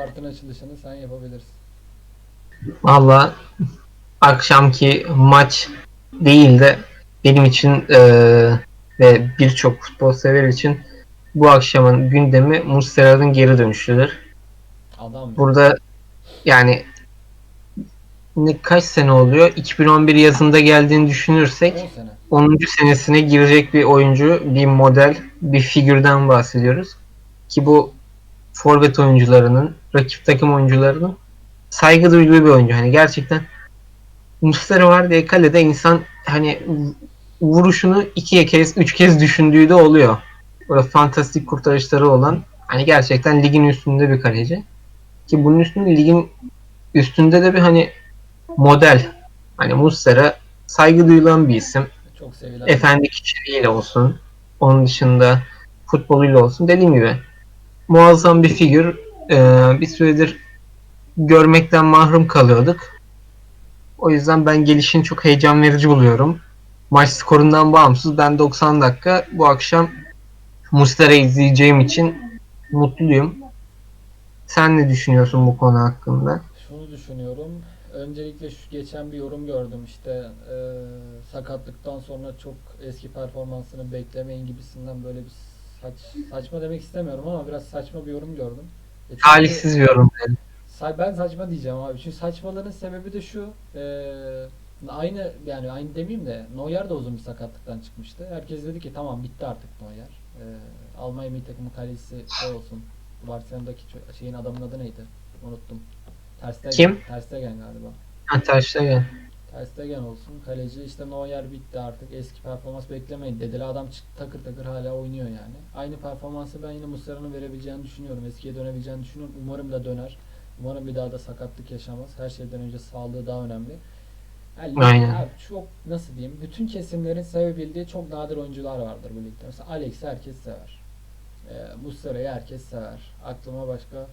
Bu partinin açılışını sen yapabilirsin. Valla akşamki maç değil de benim için eee, ve birçok futbol sever için bu akşamın gündemi Muslera'nın geri dönüşüdür. Adam Burada yani ne kaç sene oluyor? 2011 yazında geldiğini 10 düşünürsek sene. 10. senesine girecek bir oyuncu, bir model, bir figürden bahsediyoruz. Ki bu forvet oyuncularının, rakip takım oyuncularının saygı duyduğu bir oyuncu. Hani gerçekten Muslera var diye kalede insan hani vuruşunu iki kez, üç kez düşündüğü de oluyor. Böyle fantastik kurtarışları olan hani gerçekten ligin üstünde bir kaleci. Ki bunun üstünde ligin üstünde de bir hani model. Hani Muslera saygı duyulan bir isim Çok sevilen. efendi kişiliğiyle olsun, onun dışında futboluyla olsun dediğim gibi muazzam bir figür. Ee, bir süredir görmekten mahrum kalıyorduk. O yüzden ben gelişini çok heyecan verici buluyorum. Maç skorundan bağımsız ben 90 dakika bu akşam Muslera izleyeceğim için mutluyum. Sen ne düşünüyorsun bu konu hakkında? Şunu düşünüyorum. Öncelikle şu geçen bir yorum gördüm işte e, sakatlıktan sonra çok eski performansını beklemeyin gibisinden böyle bir saç, saçma demek istemiyorum ama biraz saçma bir yorum gördüm. E çünkü- Talihsiz bir yorum. Sa- Ben saçma diyeceğim abi. Çünkü saçmalığının sebebi de şu. eee, aynı yani aynı demeyeyim de Neuer de uzun bir sakatlıktan çıkmıştı. Herkes dedi ki tamam bitti artık Neuer. Eee Almanya milli takımı kalecisi şey olsun. Barcelona'daki ço- şeyin adamın adı neydi? Unuttum. Ter Stegen. Kim? Ter Stegen galiba. Ha. Ter Stegen olsun. Kaleci işte Neuer bitti artık. Eski performans beklemeyin dediler. Adam çık- takır takır hala oynuyor yani. Aynı performansı ben yine Muslera'nın verebileceğini düşünüyorum. Eskiye dönebileceğini düşünüyorum. Umarım da döner. Umarım bir daha da sakatlık yaşamaz. Her şeyden önce sağlığı daha önemli. Yani Aynen. abi çok nasıl diyeyim? Bütün kesimlerin sevebildiği çok nadir oyuncular vardır bu ligde. Mesela Alex'i herkes sever. Ee, Muslera'yı herkes sever. Aklıma başka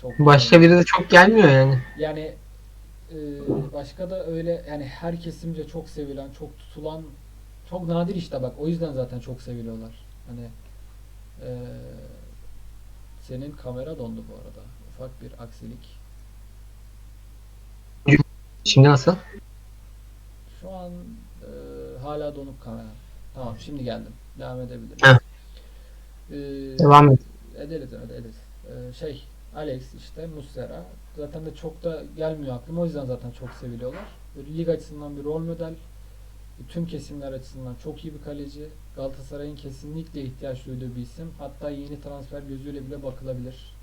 çok Başka biri de çok gelmiyor yani. yani e, başka da öyle yani her kesimce çok sevilen, çok tutulan çok nadir işte bak. O yüzden zaten çok seviliyorlar. Hani e, senin kamera dondu bu arada. Ufak bir aksilik. Şimdi nasıl? Şu an e, hala donuk kamera. Tamam şimdi geldim. Devam edebiliriz. Heh. E, Devam et. Ederiz evet ederiz. Ee, şey Alex işte Muslera zaten de çok da gelmiyor aklıma o yüzden zaten çok seviliyorlar. Böyle lig açısından bir rol model. Tüm kesimler açısından çok iyi bir kaleci. Galatasaray'ın kesinlikle ihtiyaç duyduğu bir isim. Hatta yeni transfer gözüyle bile bakılabilir.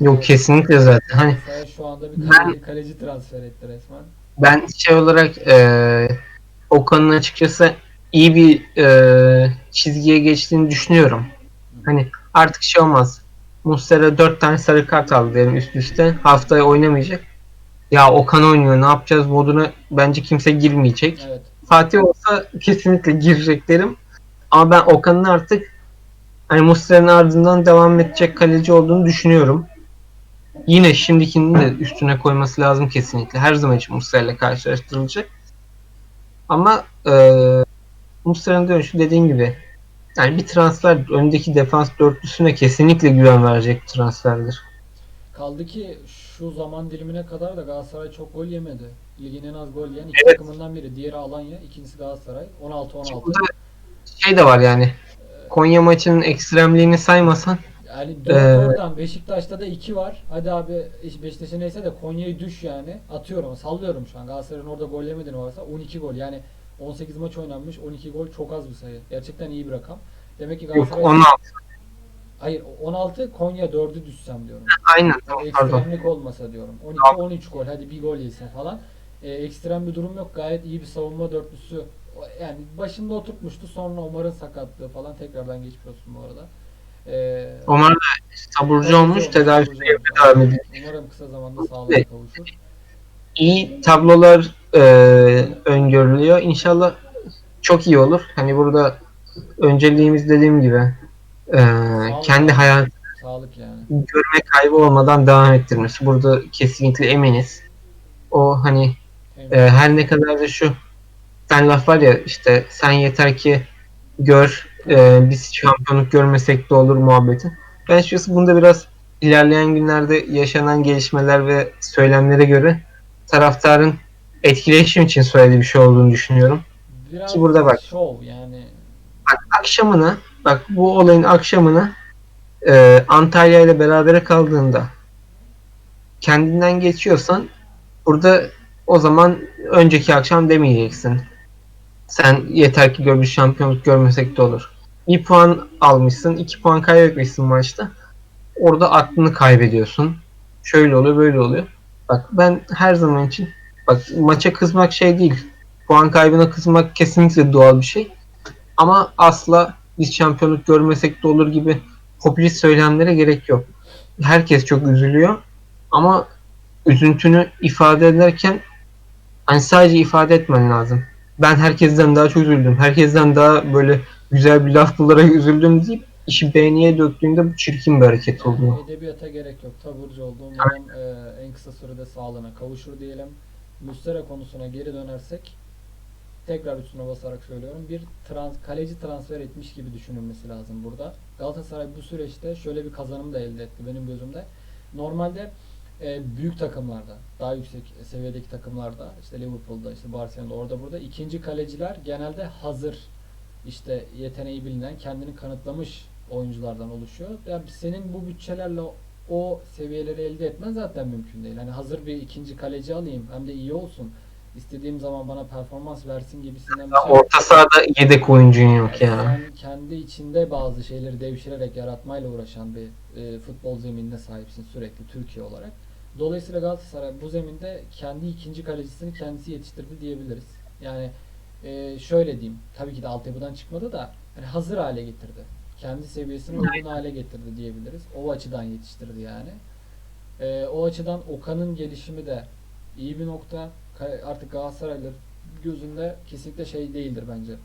Yok kesinlikle zaten. Hani şu anda bir kaleci, kaleci transfer etti resmen. ben şey olarak eee Okan'ın açıkçası iyi bir eee, çizgiye geçtiğini düşünüyorum. Hani artık şey olmaz. Muslera 4 tane sarı kart aldı diyelim üst üste. Haftaya oynamayacak. Ya Okan oynuyor ne yapacağız moduna bence kimse girmeyecek. Evet. Fatih olsa kesinlikle girecek derim. Ama ben Okan'ın artık hani Muslera'nın ardından devam edecek kaleci olduğunu düşünüyorum. Yine şimdikini de üstüne koyması lazım kesinlikle. Her zaman için Muslera'yla karşılaştırılacak. Ama eee Muslera'nın dönüşü dediğim gibi yani bir transfer öndeki defans dörtlüsüne kesinlikle güven verecek transferdir. Kaldı ki şu zaman dilimine kadar da Galatasaray çok gol yemedi. Ligin en az gol yiyen iki Evet. takımından biri. Diğeri Alanya, ikincisi Galatasaray. 16-16. Burada şey de var yani Konya maçının ekstremliğini saymasan Yani dört Ee, oradan Beşiktaş'ta da 2 var. Hadi abi Beşiktaş'ın neyse de Konya'yı düş yani. Atıyorum sallıyorum şu an. Galatasaray'ın orada gol yemediğini varsa 12 gol. Yani 18 maç oynanmış 12 gol çok az bir sayı. Gerçekten iyi bir rakam. Demek ki yok Galatasaray 16 hayır 16 Konya 4'ü düşsem diyorum. aynen Yani ekstremlik olmasa diyorum. 12-13 gol hadi bir gol yesin falan. Ee, ekstrem bir durum yok. Gayet iyi bir savunma dörtlüsü. Yani başında oturtmuştu. Sonra Omar'ın sakatlığı falan tekrardan geçmiş olsun bu arada. Ee, Omar da taburcu olmuş ediyor. Umarım kısa zamanda sağlığa kavuşur. İyi tablolar e, öngörülüyor. İnşallah çok iyi olur. Hani burada önceliğimiz dediğim gibi e, kendi hayat Sağlık yani. görme kaybı olmadan devam ettirmesi. Burada kesinlikle eminiz. O hani e, her ne kadar da şu sen laf var ya işte sen yeter ki gör e, biz şampiyonluk görmesek de olur muhabbeti. Ben açıkçası bunda biraz ilerleyen günlerde yaşanan gelişmeler ve söylemlere göre taraftarın etkileşim için söylediği bir şey olduğunu düşünüyorum. Biraz Ki burada bak. şov yani. Akşamına bak bu olayın akşamına e, Antalya ile berabere kaldığında kendinden geçiyorsan burada o zaman önceki akşam demeyeceksin. Sen yeter ki gör bir şampiyonluk görmesek de olur. Bir puan almışsın, iki puan kaybetmişsin maçta. Orada aklını kaybediyorsun. Şöyle oluyor, böyle oluyor. Bak ben her zaman için bak maça kızmak şey değil. Puan kaybına kızmak kesinlikle doğal bir şey. Ama asla biz şampiyonluk görmesek de olur gibi popülist söylemlere gerek yok. Herkes çok üzülüyor ama üzüntünü ifade ederken hani sadece ifade etmen lazım. Ben herkesten daha çok üzüldüm. Herkesten daha böyle güzel bir laf bularak üzüldüm deyip işi beğeniye döktüğünde bu çirkin bir hareket oluyor. Edebiyata gerek yok. Taburcu oldu. Umarım e, en kısa sürede sağlığına kavuşur diyelim. Mustera konusuna geri dönersek tekrar üstüne basarak söylüyorum. Bir trans, kaleci transfer etmiş gibi düşünülmesi lazım burada. Galatasaray bu süreçte şöyle bir kazanım da elde etti benim gözümde. Normalde e, büyük takımlarda, daha yüksek seviyedeki takımlarda, işte Liverpool'da, işte Barcelona'da, orada burada ikinci kaleciler genelde hazır, işte yeteneği bilinen, kendini kanıtlamış oyunculardan oluşuyor. Yani senin bu bütçelerle o seviyeleri elde etmen zaten mümkün değil. Hani hazır bir ikinci kaleci alayım hem de iyi olsun. İstediğim zaman bana performans versin gibisinden bir şey. Orta sahada yedek oyuncun yok ya. Sen kendi içinde bazı şeyleri devşirerek yaratmayla uğraşan bir e, futbol zeminine sahipsin sürekli Türkiye olarak. Dolayısıyla Galatasaray bu zeminde kendi ikinci kalecisini kendisi yetiştirdi diyebiliriz. Yani e, şöyle diyeyim, tabii ki de altyapıdan çıkmadı da hani hazır hale getirdi. Kendi seviyesine uygun hale getirdi diyebiliriz. O açıdan yetiştirdi yani. E, o açıdan Okan'ın gelişimi de iyi bir nokta. Artık Galatasaraylılar gözünde kesinlikle şey değildir bence.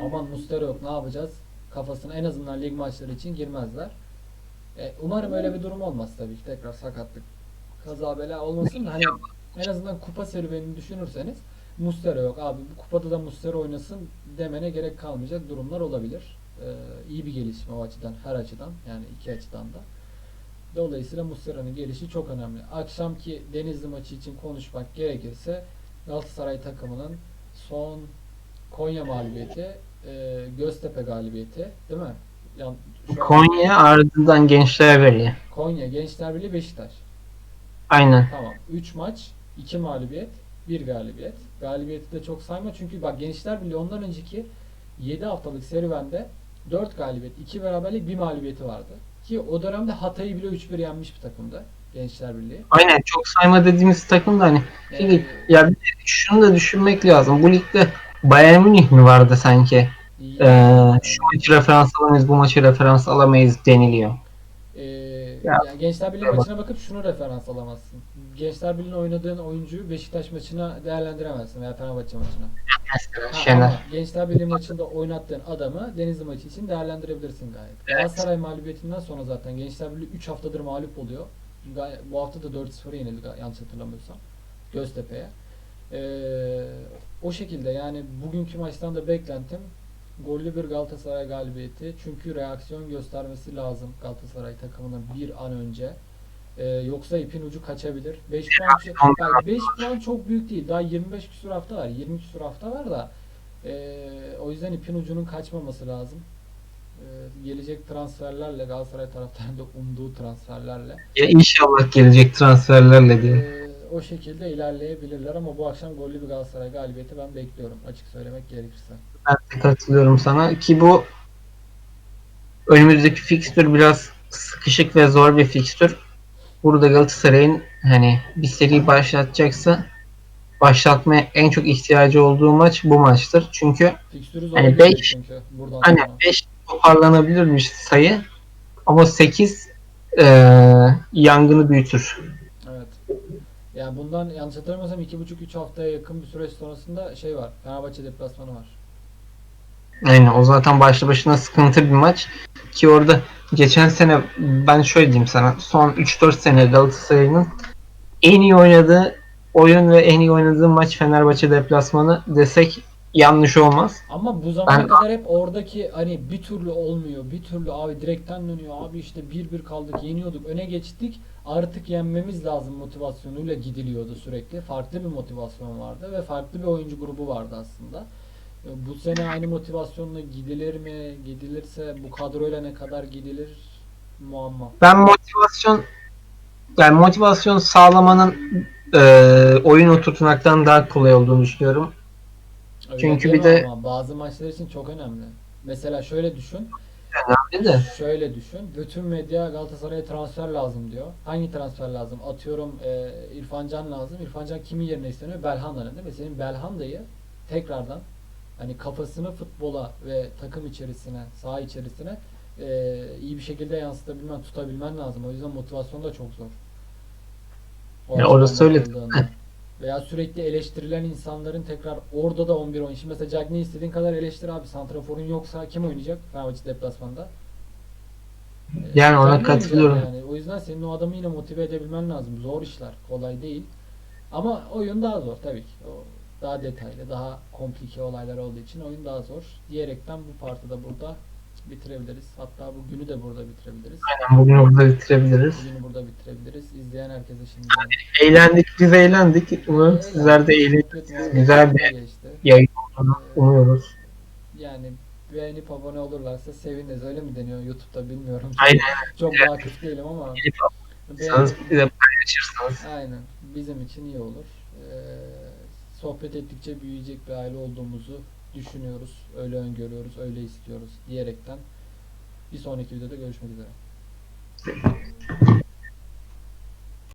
Aman Mustera yok ne yapacağız? Kafasına en azından lig maçları için girmezler. E, umarım öyle bir durum olmaz tabii ki. Tekrar sakatlık, kaza bela olmasın da hani en azından kupa serüvenini düşünürseniz Mustera yok. Abi bu kupada da Mustera oynasın demene gerek kalmayacak durumlar olabilir. E, iyi bir gelişme o açıdan, her açıdan yani iki açıdan da. Dolayısıyla Mustera'nın gelişi çok önemli. Akşamki Denizli maçı için konuşmak gerekirse Galatasaray takımının son Konya mağlubiyeti, e, Göztepe galibiyeti değil mi? Yan, şu an- Konya ardından Gençler Birliği. Konya, Gençler Birliği, Beşiktaş. Aynen. Tamam. 3 maç, 2 mağlubiyet, 1 galibiyet. Galibiyeti de çok sayma çünkü bak Gençler Birliği ondan önceki 7 haftalık serüvende 4 galibiyet, 2 beraberlik, 1 mağlubiyeti vardı. Ki o dönemde Hatay'ı bile 3-1 yenmiş bir takımdı Gençler Birliği. Aynen çok sayma dediğimiz takım da hani Şimdi Ee, ya bir de şunu da düşünmek lazım. Bu ligde Bayern Münih mi vardı sanki? Ee, şu maçı referans alamayız, bu maçı referans alamayız deniliyor. Ya. yani Gençler Birliği Evet. maçına bakıp şunu referans alamazsın. Gençler Birliği'nin oynadığın oyuncuyu Beşiktaş maçına değerlendiremezsin veya Fenerbahçe maçına. Mesela Şener. Gençler Birliği maçında oynattığın adamı Denizli maçı için değerlendirebilirsin gayet. Evet. Galatasaray mağlubiyetinden sonra zaten Gençler Birliği 3 haftadır mağlup oluyor. Bu hafta da 4-0 yenildi yanlış hatırlamıyorsam. Göztepe'ye. Ee, o şekilde yani bugünkü maçtan da beklentim gollü bir Galatasaray galibiyeti. Çünkü reaksiyon göstermesi lazım Galatasaray takımının bir an önce. Ee, yoksa ipin ucu kaçabilir. 5 puan, yani 5 puan çok büyük değil. Daha 25 küsur hafta var. 20 küsur hafta var da ee, o yüzden ipin ucunun kaçmaması lazım. Ee, gelecek transferlerle Galatasaray taraftarının da umduğu transferlerle Ya inşallah gelecek transferlerle diye. ee, o şekilde ilerleyebilirler ama bu akşam gollü bir Galatasaray galibiyeti ben bekliyorum açık söylemek gerekirse. Ben de katılıyorum sana ki bu önümüzdeki fikstür biraz sıkışık ve zor bir fikstür. Burada Galatasaray'ın hani bir seri başlatacaksa başlatmaya en çok ihtiyacı olduğu maç bu maçtır. Çünkü Hani hani beş- çünkü buradan hani sonra. 5 toparlanabilirmiş sayı ama 8 yangını büyütür. Evet. Yani bundan yanlış hatırlamıyorsam 2,5-3 haftaya yakın bir süreç sonrasında şey var. Fenerbahçe deplasmanı var. Aynen o zaten başlı başına sıkıntı bir maç. Ki orada geçen sene ben şöyle diyeyim sana son 3-4 sene Galatasaray'ın en iyi oynadığı oyun ve en iyi oynadığı maç Fenerbahçe deplasmanı desek yanlış olmaz. Ama bu zamana Ben- kadar hep oradaki hani bir türlü olmuyor, bir türlü abi direkten dönüyor, abi işte 1-1 kaldık, yeniyorduk, öne geçtik, artık yenmemiz lazım motivasyonuyla gidiliyordu sürekli. Farklı bir motivasyon vardı ve farklı bir oyuncu grubu vardı aslında. Bu sene aynı motivasyonla gidilir mi? Gidilirse bu kadroyla ne kadar gidilir? Muamma. Ben motivasyon yani motivasyon sağlamanın e, oyun oturtmaktan daha kolay olduğunu düşünüyorum. Öyle Çünkü bir de- ama bazı maçlar için çok önemli. Mesela şöyle düşün. Önemli de. Şöyle düşün. Bütün medya Galatasaray'a transfer lazım diyor. Hangi transfer lazım? Atıyorum e, İrfan Can lazım. İrfan Can kimin yerine isteniyor? Belhanda'nın değil mi? Senin Belhanda'yı tekrardan hani kafasını futbola ve takım içerisine, saha içerisine e, iyi bir şekilde yansıtabilmen, tutabilmen lazım. O yüzden motivasyon da çok zor. O Ya orası öyle. Veya sürekli eleştirilen insanların tekrar orada da 11 oyun. Şimdi mesela Cagney'i istediğin kadar eleştir abi. Santraforun yoksa kim oynayacak Fenerbahçe deplasmanda? Ee, Yani ona Cagney katılıyorum. Yani. O yüzden senin o adamı yine motive edebilmen lazım. Zor işler. Kolay değil. Ama oyun daha zor tabii ki. O daha detaylı, daha komplike olaylar olduğu için oyun daha zor. Diyerekten bu partı da burada bitirebiliriz. Hatta bu günü de burada bitirebiliriz. Yani bugün burada bitirebiliriz. Bugünü burada bitirebiliriz. İzleyen herkese şimdi Eğlendik, biz eğlendik. Umarım sizler de eğlenirsiniz. Güzel bir geçti. yayın olduğunu umuyoruz. Yani beğenip abone olurlarsa seviniriz. Öyle mi deniyor YouTube'da bilmiyorum. Aynen. Çok vakıf değilim ama Beğenip aboneysanız bize paylaşırsınız. aynen bizim için iyi olur. Ee, sohbet ettikçe büyüyecek bir aile olduğumuzu düşünüyoruz. Öyle öngörüyoruz, öyle istiyoruz diyerekten bir sonraki videoda görüşmek üzere.